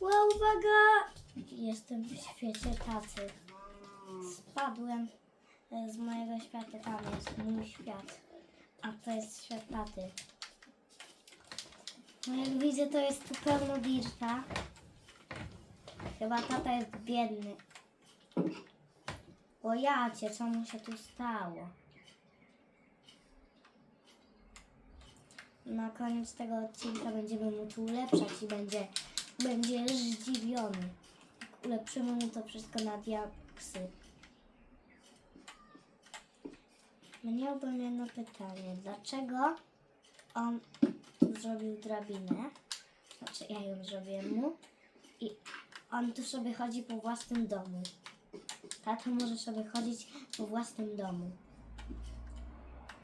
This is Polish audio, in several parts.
Wow, uwaga! Jestem w świecie tacy. Spadłem e, z mojego świata, tam jest mój świat. A to jest świat taty. No jak widzę, to jest tu pełno dirta. Chyba tata jest biedny. O jacie, co mu się tu stało? Na koniec tego odcinka będziemy mu tu ulepszać i będzie, będzie zdziwiony. Ulepszymy mu to wszystko na diaksy. Miałbym jedno pytanie. Dlaczego on zrobił drabinę? Znaczy ja ją zrobiłem mu. I on tu sobie chodzi po własnym domu. Tato może sobie chodzić po własnym domu.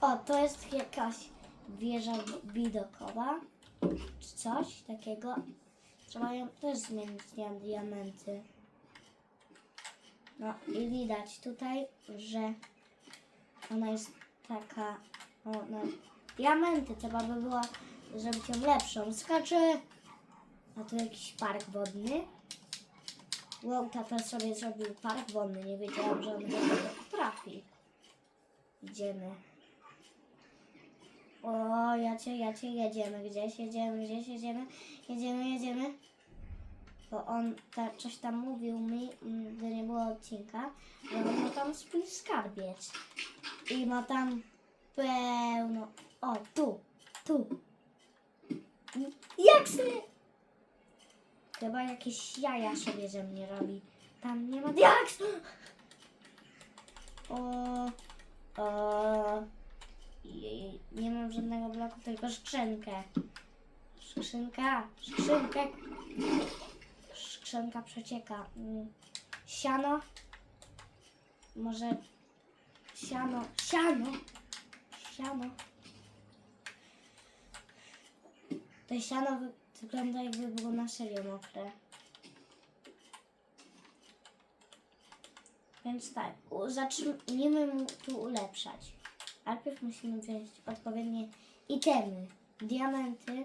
O, to jest jakaś wieża widokowa, czy coś takiego. Trzeba też zmienić diamenty. No i widać tutaj, że ona jest taka, o, na diamenty. Trzeba by było zrobić ją lepszą. Skacze! A tu jakiś park wodny. Wow, tata sobie zrobił park wodny. Nie wiedziałam, że on go potrafi. Idziemy. O, jacie, jacie, jedziemy. Gdzieś jedziemy, gdzieś jedziemy. Jedziemy, jedziemy. Bo on ta, coś tam mówił mi, mm, gdy nie było odcinka, że on ma tam swój skarbiec. I ma tam pełno... O, tu, tu. Jak sobie... Chyba jakieś jaja sobie ze mnie robi. Tam nie ma diaks! O, o, jej, nie mam żadnego bloku, tylko skrzynkę. Skrzynka, skrzynkę. Skrzynka przecieka. Mm, Siano. Może siano, siano, siano. To siano wy- wygląda jakby było na serio mokre. Więc tak, mu tu ulepszać. Najpierw musimy wziąć odpowiednie itemy. Diamenty.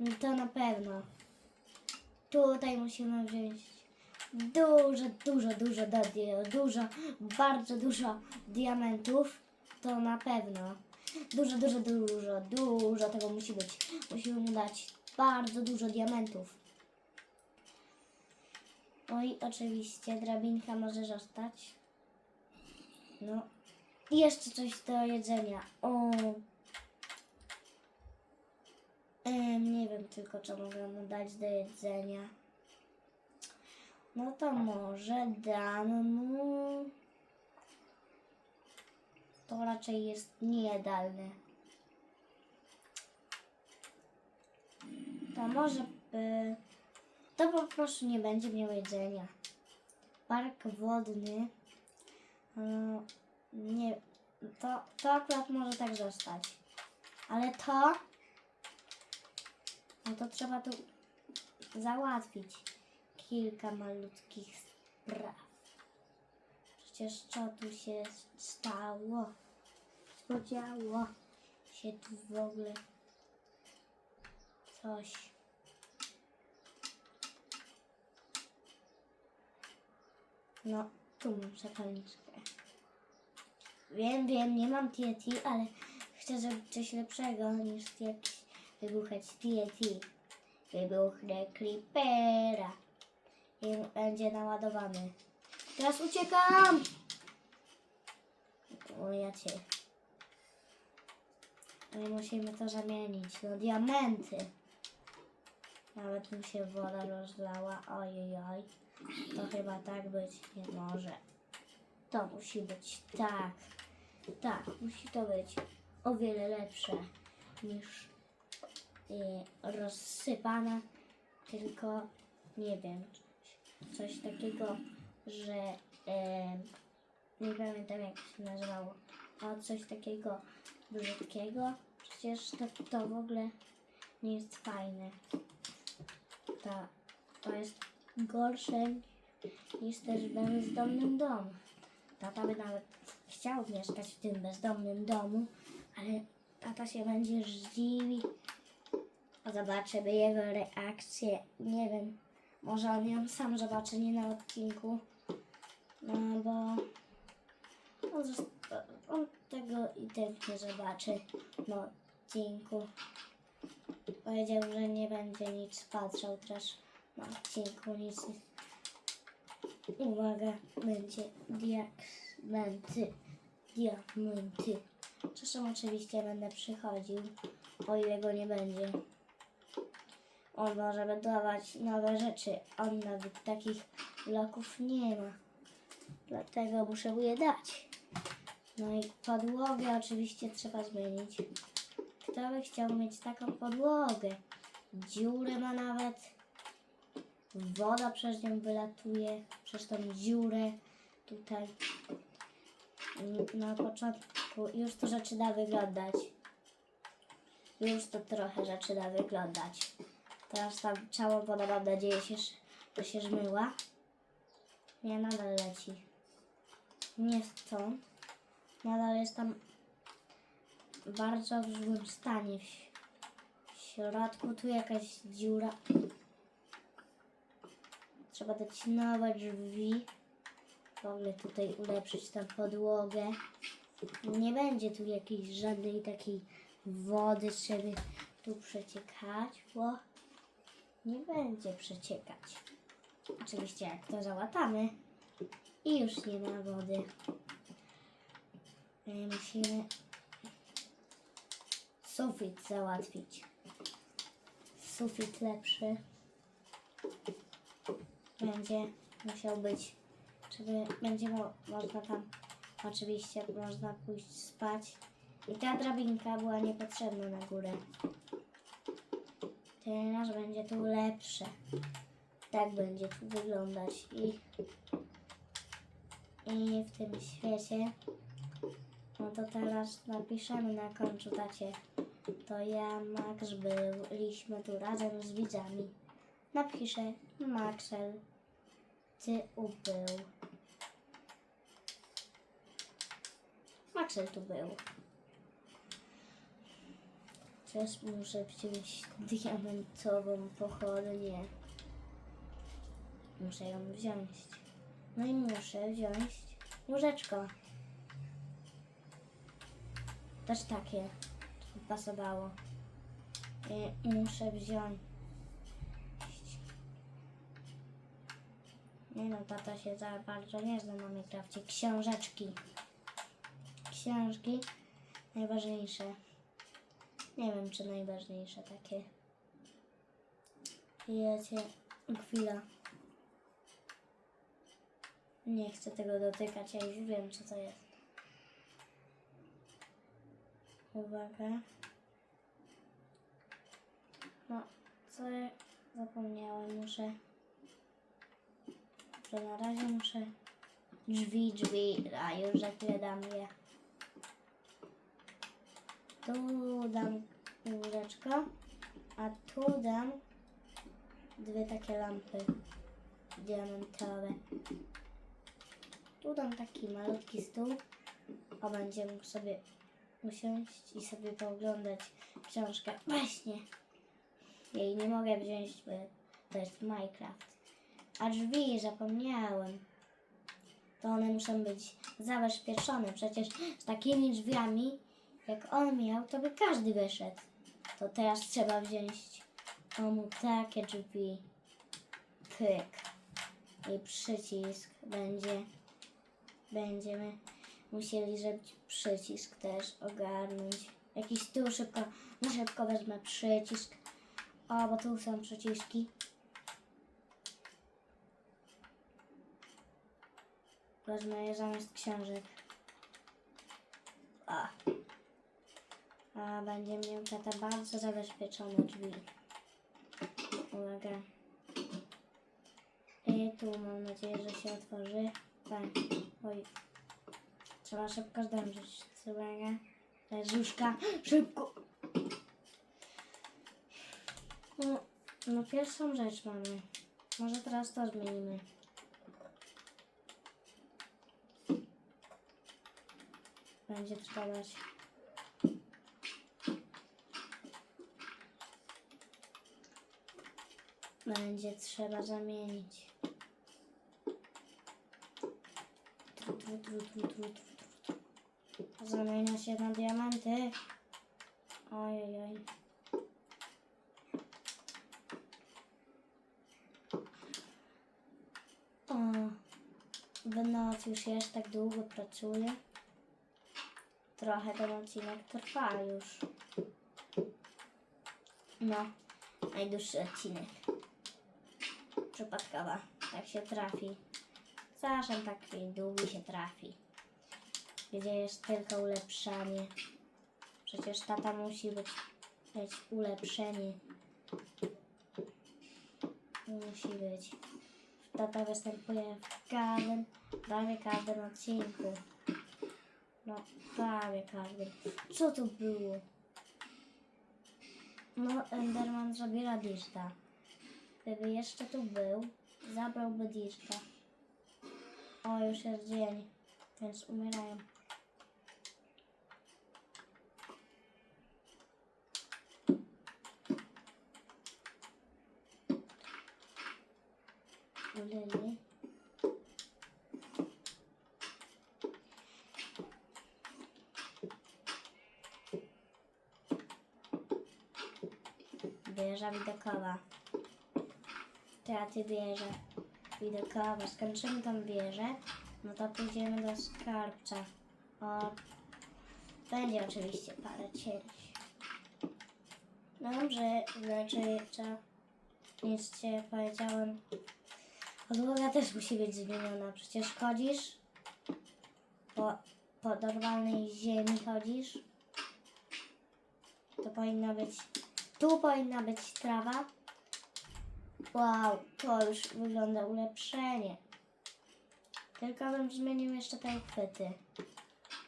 No To na pewno. Tutaj musimy wziąć dużo, dużo, dużo, dużo, bardzo dużo diamentów. To na pewno. Dużo, dużo, dużo, dużo tego musi być. Musimy mu dać bardzo dużo diamentów. I oczywiście drabinka może zostać. No. Jeszcze coś do jedzenia. O. Nie wiem tylko, co mogę mu dać do jedzenia. No to może dam mu... To raczej jest niejadalne. To może by... To po prostu nie będzie miał jedzenia. Park wodny. No, nie... To, to akurat może tak zostać. Ale to... No to trzeba tu załatwić kilka malutkich spraw. Przecież co tu się stało? Co działo się tu w ogóle? Coś. No, tu mam zapalniczkę. Wiem, wiem, nie mam TNT, ale chcę zrobić coś lepszego niż jakiś wybuchać TNT. Wybuchnę Creepera i będzie naładowany. Teraz uciekam! O ja cię. I musimy to zamienić. No diamenty. Nawet mi się woda rozlała. Ojej, To chyba tak być nie może. To musi być tak. Tak, musi to być o wiele lepsze niż y, rozsypane. Tylko nie wiem. Coś takiego, że em, nie pamiętam jak się nazywało. A coś takiego brzydkiego. Przecież to, to w ogóle nie jest fajne. Ta, to jest gorsze niż też w bezdomnym domu. Tata by nawet chciał mieszkać w tym bezdomnym domu, ale tata się będzie zdziwi, Zobaczymy jego reakcję. Nie wiem, może on ją sam zobaczy, nie na odcinku. No bo on, on tego i tak nie zobaczy na odcinku. Powiedział, że nie będzie nic patrzał też na odcinku, nic. Uwaga, będzie diamenty, diamenty. Czasem oczywiście będę przychodził, o ile go nie będzie. On może budować nowe rzeczy, on nawet takich bloków nie ma. Dlatego muszę mu je dać. No i podłogę oczywiście trzeba zmienić. Kto by chciał mieć taką podłogę? Dziurę ma nawet. Woda przez nią wylatuje, przez tą dziurę tutaj. Na początku już to zaczyna wyglądać. Już to trochę zaczyna wyglądać. Teraz tam cała woda, mam nadzieję, się, że się zmyła. Nie, nadal leci. Nie stąd. Nadal jest tam bardzo w złym stanie. W środku tu jakaś dziura. Trzeba dać nowe drzwi. Ogóle tutaj ulepszyć tę podłogę. Nie będzie tu jakiejś żadnej takiej wody, żeby tu przeciekać, bo nie będzie przeciekać. Oczywiście jak to załatamy i już nie ma wody. E, Musimy sufit załatwić. Sufit lepszy będzie musiał być, żeby będzie mo- można tam oczywiście można pójść spać. I ta drabinka była niepotrzebna na górę. Teraz będzie tu lepsze. Tak będzie tu wyglądać i, i w tym świecie no to teraz napiszemy na końcu tacie to ja Max byliśmy tu razem z widzami napiszę Maxel ty ubył Maxel tu był Teraz muszę wziąć diamentową pochodnię. Muszę ją wziąć. No i muszę wziąć łóżeczko. Też takie, pasowało. I muszę wziąć. Nie no, tata się za bardzo nie zna na Minecrafcie. Książeczki. Książki najważniejsze. Nie wiem, czy najważniejsze takie. Wiecie, chwila. Nie chcę tego dotykać, ja już wiem, co to jest. Uwaga. No, co ja zapomniałem, muszę... Że na razie muszę... Drzwi, drzwi, a już za chwilę dam je. Tu dam łóżeczko, a tu dam dwie takie lampy diamentowe. Tu dam taki malutki stół, a będzie mógł sobie usiąść i sobie pooglądać książkę. Właśnie, jej nie mogę wziąć, bo to jest Minecraft. A drzwi zapomniałem. To one muszą być zabezpieczone. Przecież z takimi drzwiami jak on miał, to by każdy wyszedł. To teraz trzeba wziąć mu takie drzwi. Pyk. I przycisk będzie. Będziemy musieli zrobić przycisk też ogarnąć. Jakiś tu szybko, na szybko wezmę przycisk. O, bo tu są przyciski. Wezmę je zamiast książek. A. A będzie miał tata bardzo zabezpieczone drzwi. Uwaga. I tu mam nadzieję, że się otworzy. Tak. Oj. Trzeba szybko zdążyć. Uwaga. Łóżka. Szybko. No, no pierwszą rzecz mamy. Może teraz to zmienimy. Będzie trzeba dać Będzie trzeba zamienić. Zamienia się na diamenty. Ojej. O, w noc już jest, tak długo pracuję. Trochę ten odcinek trwa już. No, najdłuższy odcinek. Przypadkowa, tak się trafi. Czasem taki długi się trafi. Gdzie jest tylko ulepszanie. Przecież tata musi być, mieć ulepszenie. Musi być. Tata występuje w każdym, prawie każdym odcinku. No, prawie każdym. Co to było? No, Enderman zabiera Dirta. Gdyby jeszcze tu był, zabrałby Dirta. O, już jest dzień, więc umierają. Lily. Wieża widokowa. Teatry wieże widokowa. Skończymy tą wieżę, no to pójdziemy do skarbca. O, będzie oczywiście parę cięć. Dobrze, znaczy, co nic ci powiedziałem. Podłoga też musi być zmieniona. Przecież chodzisz po, po normalnej ziemi chodzisz. To powinna być. Tu powinna być trawa. Wow, to już wygląda ulepszenie. Tylko bym zmienił jeszcze te uchwyty.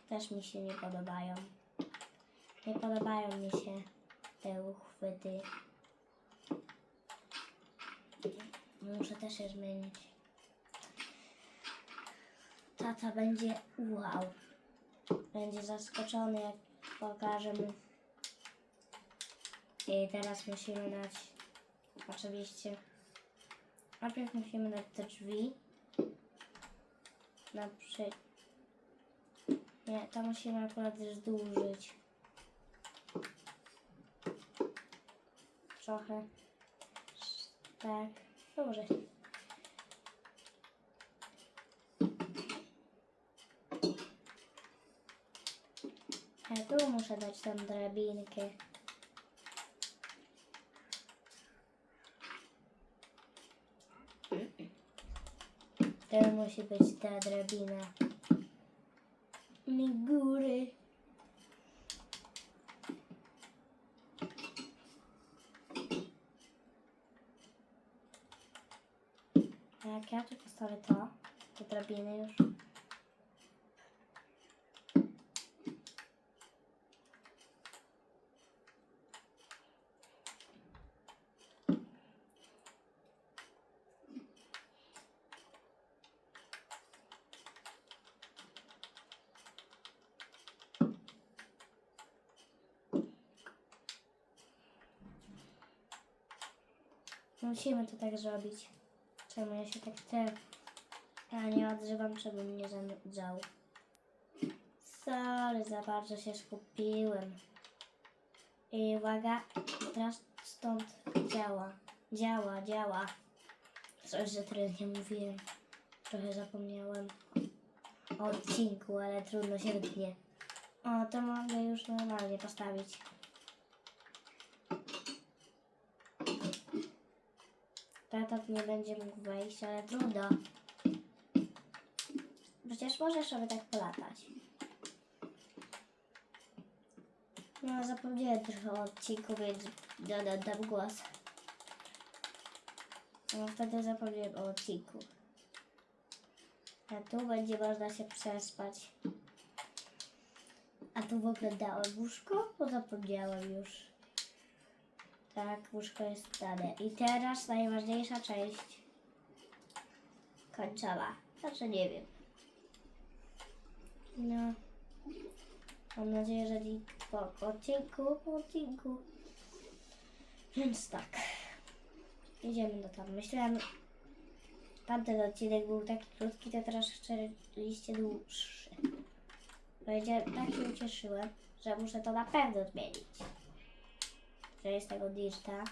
Też mi się nie podobają. Nie podobają mi się te uchwyty. Muszę też je zmienić. Tata będzie wow. Będzie zaskoczony, jak pokażę mu. I teraz musimy dać. Oczywiście. Najpierw musimy dać te drzwi. Na przy... Nie, to musimy akurat zdłużyć. Trochę. Tak. Dobrze. Ja tu muszę dać tą drabinkę. To musi być ta drabina. Mi góry. A jak ja tu postawię to, te drabiny już. Musimy to tak zrobić. Czemu ja się tak te... Ja nie odzywam, żeby mnie zanudzał. Sorry, za bardzo się skupiłem. I uwaga, teraz stąd działa. Działa, działa. Coś, że tyle nie mówiłem. Trochę zapomniałem o odcinku, ale trudno się wytnie. O, to mogę już normalnie postawić. Tata nie będzie mógł wejść, ale trudno. Przecież możesz sobie tak polatać. No, zapomniałem trochę o odcinku, więc dodam głos. No, wtedy zapomniałem o odcinku. A tu będzie można się przespać. A tu w ogóle dałem łóżko? Bo zapomniałem już. Tak, łóżko jest dane. I teraz najważniejsza część końcowa. Znaczy nie wiem. No. Mam nadzieję, że dziś po odcinku, po odcinku. Więc tak. Idziemy do tam. Myślałem, tamten odcinek był taki krótki, to teraz rzeczywiście dłuższy. Powiedziałem, tak się ucieszyłem, że muszę to na pewno zmienić. Że jest tego dirta,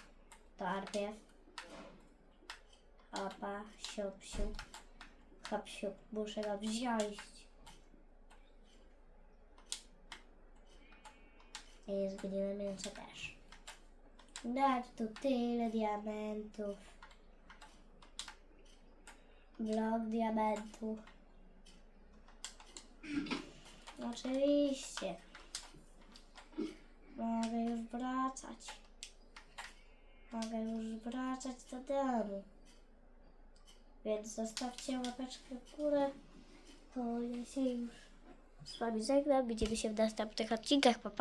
to arpiew. Opa, siup, siup. Hop, siup. Muszę go wziąć. I zgniłe mięso też. Dać tu tyle diamentów. Blok diamentów. Oczywiście. Mogę już wracać. Mogę już wracać do domu. Więc zostawcie łapeczkę w górę. To ja się już z wami żegnam. Widzimy się w następnych odcinkach. Pa, pa.